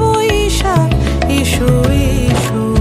বৈশাখ এসো এসো।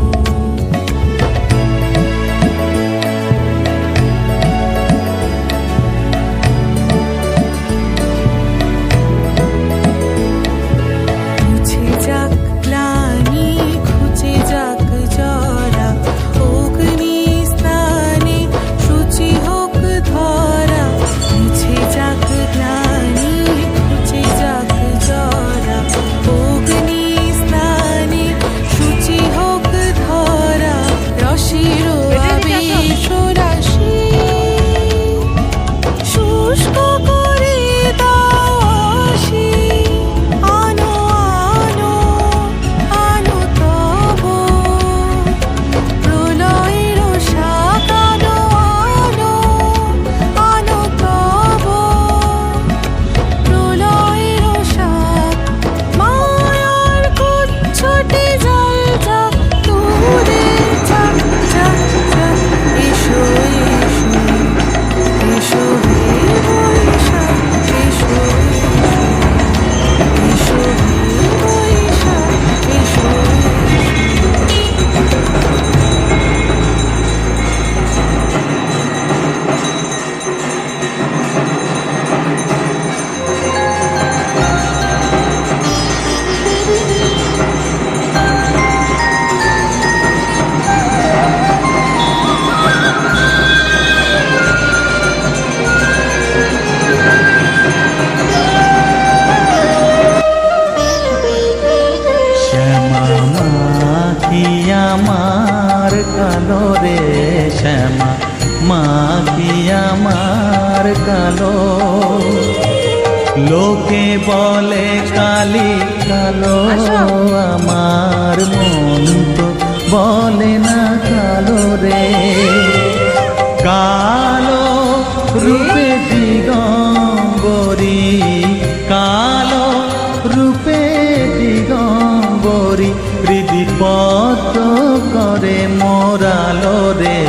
শ্যামা মাখি আমার কালো রে শ্যামা মাখি আমার কালো। লোকে বলে কালি কালো আমার করে মোরালো রে।